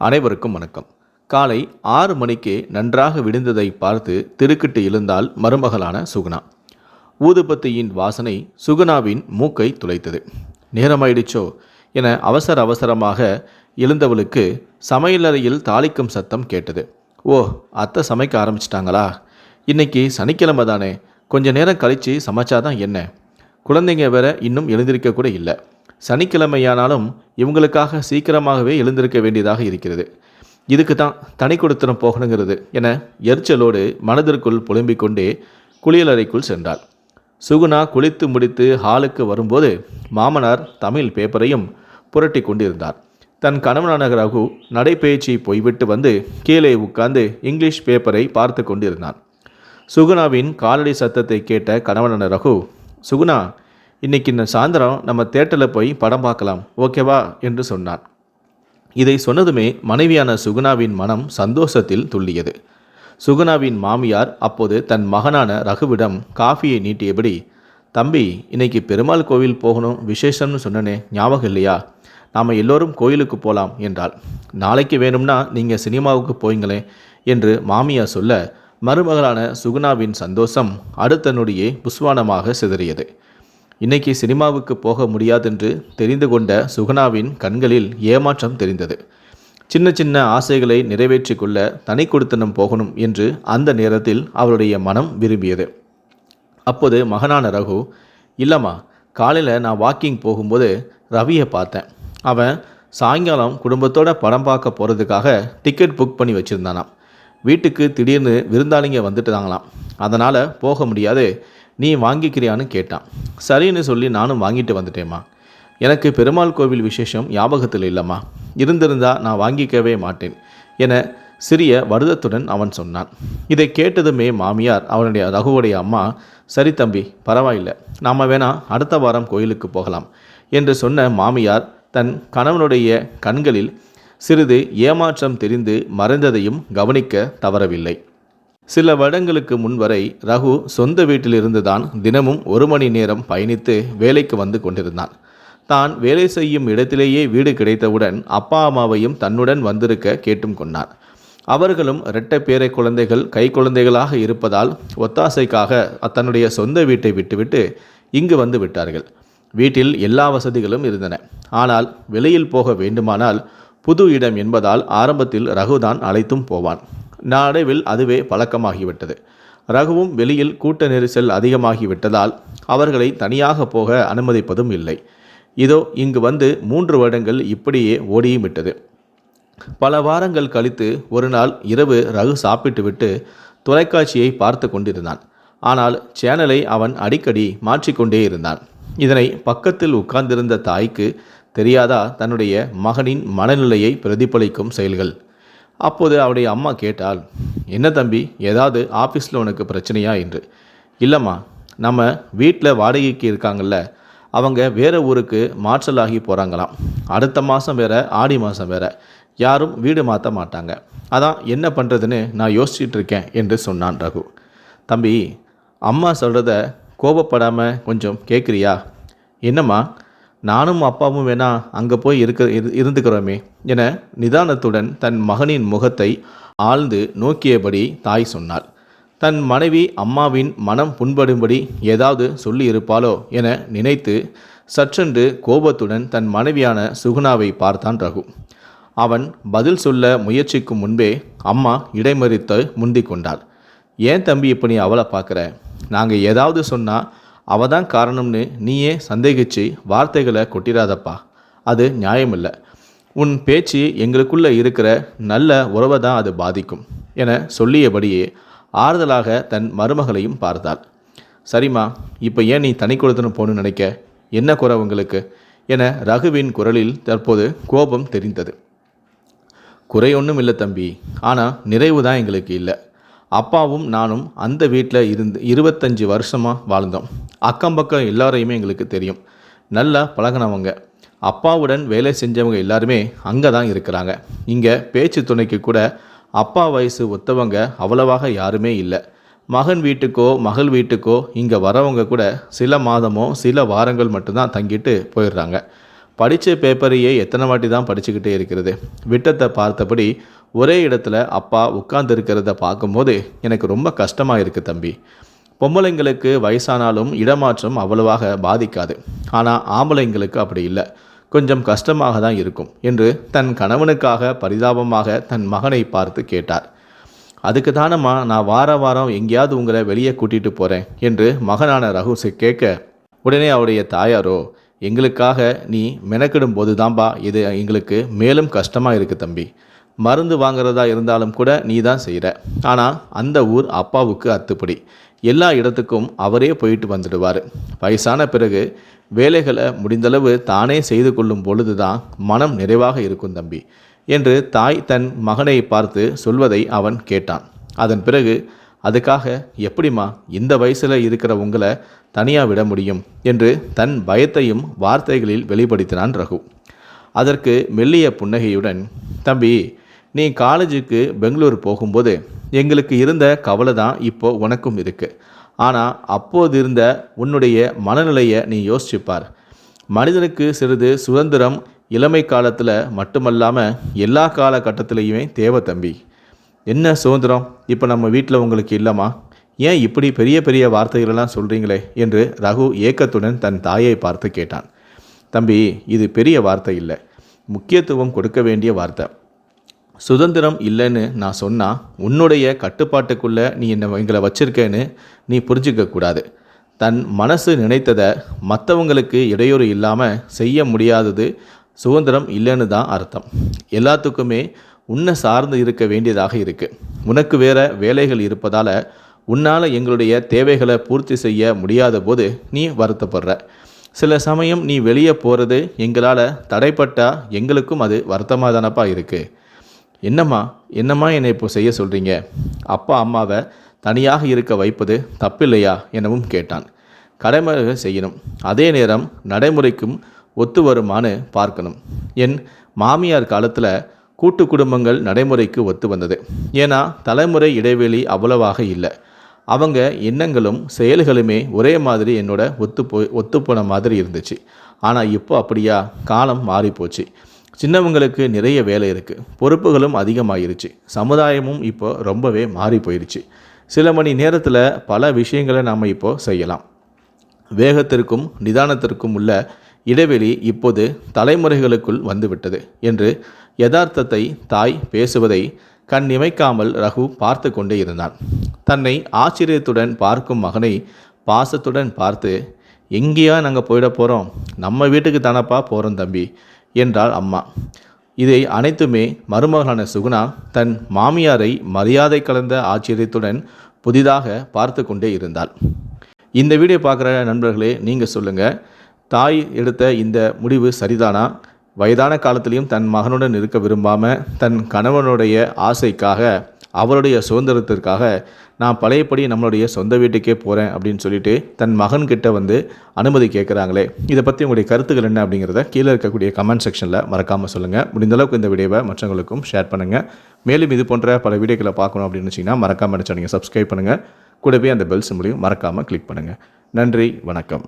அனைவருக்கும் வணக்கம். காலை ஆறு மணிக்கு நன்றாக விடிந்ததை பார்த்து திருக்கிட்டு எழுந்தால் மருமகளான சுகுணா. ஊதுபத்தியின் வாசனை சுகுணாவின் மூக்கை துளைத்தது. நேரமாயிடுச்சோ என அவசர அவசரமாக எழுந்தவளுக்கு சமையலறையில் தாளிக்கும் சத்தம் கேட்டது. ஓ அத்தை சமைக்க ஆரம்பிச்சிட்டாங்களா? இன்னைக்கு சனிக்கிழமை தானே. கொஞ்ச நேரம் கழித்து சமைச்சாதான் என்ன? குழந்தைங்க வேற இன்னும் எழுந்திருக்க கூட இல்லை. சனிக்கிழமையானாலும் இவங்களுக்காக சீக்கிரமாகவே எழுந்திருக்க வேண்டியதாக இருக்கிறது. இதுக்கு தான் தனி கொடுத்தனம் போகணுங்கிறது என எரிச்சலோடு மனதிற்குள் புலம்பிக் கொண்டே குளியலறைக்குள் சென்றாள். சுகுணா குளித்து முடித்து ஹாலுக்கு வரும்போது மாமனார் தமிழ் பேப்பரையும் புரட்டி கொண்டிருந்தார். தன் கணவனான ரகு நடைபயிற்சி போய்விட்டு வந்து கீழே உட்கார்ந்து இங்கிலீஷ் பேப்பரை பார்த்து கொண்டிருந்தான். சுகுணாவின் காலடி சத்தத்தை கேட்ட கணவனான ரகு சுகுணா இன்னைக்கு இந்த சாயந்தரம் நம்ம தேட்டரில் போய் படம் பார்க்கலாம் ஓகேவா? என்று சொன்னான். இதை சொன்னதுமே மனைவியான சுகுணாவின் மனம் சந்தோஷத்தில் துள்ளியது. சுகுணாவின் மாமியார் அப்போது தன் மகனான ரகுவிடம் காஃபியை நீட்டியபடி தம்பி இன்னைக்கு பெருமாள் கோவில் போகணும் விசேஷம்னு சொன்னனே ஞாபகம் இல்லையா? நாம் எல்லோரும் கோயிலுக்கு போகலாம் என்றாள். நாளைக்கு வேணும்னா நீங்கள் சினிமாவுக்கு போயுங்களேன் என்று மாமியார் சொல்ல மருமகளான சுகுணாவின் சந்தோஷம் அடுத்த நொடியே புஸ்வானமாக சிதறியது. இன்னைக்கு சினிமாவுக்கு போக முடியாதென்று தெரிந்து கொண்ட சுகுணாவின் கண்களில் ஏமாற்றம் தெரிந்தது. சின்ன சின்ன ஆசைகளை நிறைவேற்றி கொள்ள தனி கொடுத்தனம் போகணும் என்று அந்த நேரத்தில் அவருடைய மனம் விரும்பியது. அப்போது மகனான ரகு இல்லைம்மா காலையில் நான் வாக்கிங் போகும்போது ரவியை பார்த்தேன். அவன் சாயங்காலம் குடும்பத்தோட படம் பார்க்க போகிறதுக்காக டிக்கெட் புக் பண்ணி வச்சுருந்தானாம். வீட்டுக்கு திடீர்னு விருந்தாளிங்க வந்துட்டாங்களாம். அதனால் போக முடியாது. நீ வாங்கிக்கிறியான்னு கேட்டான். சரின்னு சொல்லி நானும் வாங்கிட்டு வந்துட்டேம்மா. எனக்கு பெருமாள் கோவில் விசேஷம் ஞாபகத்தில் இல்லைம்மா. இருந்திருந்தா நான் வாங்கிக்கவே மாட்டேன் என சிறிய வருதத்துடன் அவன் சொன்னான். இதை கேட்டதுமே மாமியார் அவனுடைய ரகுவுடைய அம்மா சரி தம்பி பரவாயில்லை. நாம் வேணா அடுத்த வாரம் கோயிலுக்கு போகலாம் என்று சொன்ன மாமியார் தன் கணவனுடைய கண்களில் சிறிது ஏமாற்றம் தெரிந்து மறைந்ததையும் கவனிக்க தவறவில்லை. சில வருடங்களுக்கு முன்வரை ரகு சொந்த வீட்டிலிருந்துதான் தினமும் ஒரு மணி நேரம் பயணித்து வேலைக்கு வந்து கொண்டிருந்தான். தான் வேலை செய்யும் இடத்திலேயே வீடு கிடைத்தவுடன் அப்பா அம்மாவையும் தன்னுடன் வந்திருக்க கேட்டும் கொண்டான் அவர்களும் இரட்டை பேரை குழந்தைகள் கை குழந்தைகளாக இருப்பதால் ஒத்தாசைக்காக தன்னுடைய சொந்த வீட்டை விட்டுவிட்டு இங்கு வந்து விட்டார்கள். வீட்டில் எல்லா வசதிகளும் இருந்தன. ஆனால் வெளியில் போக வேண்டுமானால் புது இடம் என்பதால் ஆரம்பத்தில் ரகுதான் அழைத்தும் போவான். நாடவில் அதுவே பழக்கமாகிவிட்டது. ரகுவும் வெளியில் கூட்ட நெரிசல் அதிகமாகிவிட்டதால் அவர்களை தனியாக போக அனுமதிப்பதும் இல்லை. இதோ இங்கு வந்து மூன்று வருடங்கள் இப்படியே ஓடியும் விட்டது பல வாரங்கள் கழித்து ஒரு நாள் இரவு ரகு சாப்பிட்டுவிட்டு தொலைக்காட்சியை பார்த்து கொண்டிருந்தான். ஆனால் சேனலை அவன் அடிக்கடி மாற்றிக்கொண்டே இருந்தான். இதனை பக்கத்தில் உட்கார்ந்திருந்த தாய்க்கு தெரியாதா தன்னுடைய மகனின் மனநிலையை பிரதிபலிக்கும் செயல்கள். அப்போது அவருடைய அம்மா கேட்டால் என்ன தம்பி ஏதாவது ஆஃபீஸில் உனக்கு பிரச்சனையா? என்று. இல்லைம்மா நம்ம வீட்டில் வாடகைக்கு இருக்காங்கல்ல அவங்க வேறு ஊருக்கு மாற்றலாகி போகிறாங்களாம் அடுத்த மாதம் வேறு ஆடி மாதம் வேறு. யாரும் வீடு மாற்ற மாட்டாங்க. அதான் என்ன பண்ணுறதுன்னு நான் யோசிச்சுட்டு இருக்கேன் என்று சொன்னான் ரகு. தம்பி அம்மா சொல்கிறத கோபப்படாமல் கொஞ்சம் கேட்குறியா என்னம்மா நானும் அப்பாவும் வேணா அங்கே போய் இருக்க இரு இருந்துக்கிறோமே என நிதானத்துடன் தன் மகனின் முகத்தை ஆழ்ந்து நோக்கியபடி தாய் சொன்னாள். தன் மனைவி அம்மாவின் மனம் புண்படும்படி ஏதாவது சொல்லியிருப்பாளோ என நினைத்து சற்றென்று கோபத்துடன் தன் மனைவியான சுகுணாவை பார்த்தான் ரகு. அவன் பதில் சொல்ல முயற்சிக்கும் முன்பே அம்மா இடைமறித்து முந்திக் கொண்டாள் ஏன் தம்பி இப்படி நீ அவளை பார்க்குற? நாங்கள் ஏதாவது சொன்னால் அவ தான் காரணம்னு நீயே சந்தேகிச்சு வார்த்தைகளை கொட்டிடாதப்பா. அது நியாயமில்லை. உன் பேச்சு எங்களுக்குள்ளே இருக்கிற நல்ல உறவை தான் அது பாதிக்கும் என சொல்லியபடியே ஆறுதலாக தன் மருமகளையும் பார்த்தாள். சரிம்மா இப்போ ஏன் நீ தனி கொடுத்துன்னு போகணும்னு நினைக்க? என்ன குறை உங்களுக்கு? என ரகுவின் குரலில் தற்போது கோபம் தெரிந்தது. குறை ஒன்றும் இல்லை தம்பி ஆனால் நிறைவு தான் எங்களுக்கு இல்லை. அப்பாவும் நானும் அந்த வீட்டில் இருந்து இருபத்தஞ்சி வருஷமாக வாழ்ந்தோம். அக்கம் பக்கம் எல்லாரையுமே எங்களுக்கு தெரியும். நல்லா பழகினவங்க. அப்பாவுடன் வேலை செஞ்சவங்க எல்லாருமே அங்கே தான் இருக்கிறாங்க. இங்கே பேச்சு துணைக்கு கூட அப்பா வயசு ஒத்தவங்க அவ்வளவாக யாருமே இல்லை. மகன் வீட்டுக்கோ மகள் வீட்டுக்கோ இங்கே வரவங்க கூட சில மாதமோ சில வாரங்கள் மட்டும்தான் தங்கிட்டு போயிடுறாங்க. படித்த பேப்பரையே எத்தனை வாட்டி தான் படிச்சுக்கிட்டே இருக்கிறது? விட்டத்தை பார்த்தபடி ஒரே இடத்துல அப்பா உட்கார்ந்து இருக்கிறத பார்க்கும்போது எனக்கு ரொம்ப கஷ்டமாக இருக்குது தம்பி. பொம்பளைங்களுக்கு வயசானாலும் இடமாற்றம் அவ்வளவாக பாதிக்காது. ஆனால் ஆம்பளைங்களுக்கு அப்படி இல்லை. கொஞ்சம் கஷ்டமாக தான் இருக்கும் என்று தன் கணவனுக்காக பரிதாபமாக தன் மகனை பார்த்து கேட்டார். அதுக்கு தானம்மா நான் வார வாரம் எங்கேயாவது உங்களை வெளியே கூட்டிகிட்டு போகிறேன் என்று மகனான ரகுசை கேட்க உடனே அவருடைய தாயாரோ எங்களுக்காக நீ மெனக்கிடும் போது தான்பா இது எங்களுக்கு மேலும் கஷ்டமாக இருக்குது தம்பி. மருந்து வாங்குறதா இருந்தாலும் கூட நீ தான் செய்கிற ஆனால் அந்த ஊர் அப்பாவுக்கு அத்துப்படி. எல்லா இடத்துக்கும் அவரே போயிட்டு வந்துடுவார். வயசான பிறகு வேலைகளை முடிந்தளவு தானே செய்து கொள்ளும் பொழுது தான் மனம் நிறைவாக இருக்கும் தம்பி என்று தாய் தன் மகனை பார்த்து சொல்வதை அவன் கேட்டான். அதன் பிறகு அதுக்காக எப்படிம்மா இந்த வயசில் இருக்கிற உங்களை தனியாக விட முடியும்? என்று தன் பயத்தையும் வார்த்தைகளில் வெளிப்படுத்தினான் ரகு. அதற்கு மெல்லிய புன்னகையுடன் தம்பி நீ காலேஜுக்கு பெங்களூர் போகும்போது எங்களுக்கு இருந்த கவலை தான் இப்போ உனக்கும் இருக்குது ஆனால் அப்போது இருந்த உன்னுடைய மனநிலையை நீ யோசிச்சுப்பார். மனிதனுக்கு சிறிது சுதந்திரம் இளமை காலத்தில் மட்டுமல்லாமல் எல்லா காலகட்டத்திலையுமே தேவை தம்பி. என்ன சுதந்திரம்? இப்போ நம்ம வீட்டில் உங்களுக்கு இல்லைம்மா ஏன் இப்படி பெரிய பெரிய வார்த்தைகளெல்லாம் சொல்கிறீங்களே என்று ரகு ஏக்கத்துடன் தன் தாயை பார்த்து கேட்டான். தம்பி இது பெரிய வார்த்தை இல்லை. முக்கியத்துவம் கொடுக்க வேண்டிய வார்த்தை. சுதந்திரம் இல்லைன்னு நான் சொன்னால் உன்னுடைய கட்டுப்பாட்டுக்குள்ளே நீ என்னை எங்களை வச்சிருக்கேன்னு நீ புரிஞ்சிக்கக்கூடாது தன் மனசு நினைத்ததை மற்றவங்களுக்கு இடையூறு இல்லாமல் செய்ய முடியாதது சுதந்திரம் இல்லைன்னு தான் அர்த்தம். எல்லாத்துக்குமே உன்னை சார்ந்து இருக்க வேண்டியதாக இருக்குது உனக்கு வேற வேலைகள் இருப்பதால் உன்னால் எங்களுடைய தேவைகளை பூர்த்தி செய்ய முடியாத போது நீ வருத்தப்படுற. சில சமயம் நீ வெளியே போகிறது எங்களால் தடைப்பட்டால் எங்களுக்கும் அது வருத்தமாக தானப்பா இருக்குது என்னம்மா என்னம்மா என்னை இப்போ செய்ய சொல்கிறீங்க அப்பா அம்மாவை தனியாக இருக்க வைப்பது தப்பில்லையா எனவும் கேட்டான். கடமைகள் செய்யணும். அதே நேரம் நடைமுறைக்கும் ஒத்து வருமானு பார்க்கணும். என் மாமியார் காலத்தில் கூட்டு குடும்பங்கள் நடைமுறைக்கு ஒத்து வந்தது. ஏன்னா தலைமுறை இடைவெளி அவ்வளவாக இல்லை. அவங்க எண்ணங்களும் செயல்களுமே ஒரே மாதிரி என்னோட ஒத்து போய் ஒத்துப்போன மாதிரி இருந்துச்சு. ஆனால் இப்போ அப்படியா? காலம் மாறிப்போச்சு. சின்னவங்களுக்கு நிறைய வேலை இருக்குது பொறுப்புகளும் அதிகமாகிருச்சு சமுதாயமும் இப்போ ரொம்பவே மாறி போயிடுச்சு சில மணி நேரத்தில் பல விஷயங்களை நாம் இப்போ செய்யலாம். வேகத்திற்கும் நிதானத்திற்கும் உள்ள இடைவெளி இப்போது தலைமுறைகளுக்குள் வந்துவிட்டது என்று யதார்த்தத்தை தாய் பேசுவதை கண் இமைக்காமல் ரகு பார்த்து கொண்டே இருந்தான். தன்னை ஆச்சரியத்துடன் பார்க்கும் மகனை பாசத்துடன் பார்த்து எங்கேயா நாங்கள் போயிட போகிறோம் நம்ம வீட்டுக்கு தானப்பா போகிறோம் தம்பி என்றாள் அம்மா. இதை அனைத்துமே மருமகளான சுகுணா தன் மாமியாரை மரியாதை கலந்த ஆச்சரியத்துடன் புதிதாக பார்த்து கொண்டே இருந்தாள். இந்த வீடியோ பார்க்குற நண்பர்களே நீங்கள் சொல்லுங்கள் தாய் எடுத்த இந்த முடிவு சரிதானா? வயதான காலத்திலையும் தன் மகனுடன் இருக்க விரும்பாமல் தன் கணவனுடைய ஆசைக்காக அவருடைய சுதந்திரத்திற்காக நான் பழையபடி நம்மளுடைய சொந்த வீட்டுக்கே போகிறேன் அப்படின்னு சொல்லிட்டு தன் மகன்கிட்ட வந்து அனுமதி கேட்குறாங்களே இதை பற்றி உங்களுடைய கருத்துக்கள் என்ன அப்படிங்கிறத கீழே இருக்கக்கூடிய கமெண்ட் செக்ஷனில் மறக்காமல் சொல்லுங்கள் முடிந்தளவுக்கு இந்த வீடியோவை மற்றவங்களுக்கும் ஷேர் பண்ணுங்கள் மேலும் இது போன்ற பல வீடியோக்களை பார்க்கணும் அப்படின்னு வச்சிங்கன்னா மறக்காமல் நினச்சா நீங்கள் சப்ஸ்கிரைப் பண்ணுங்கள் கூடவே அந்த பெல் சிம்பிளையும் மறக்காமல் கிளிக் பண்ணுங்கள் நன்றி வணக்கம்.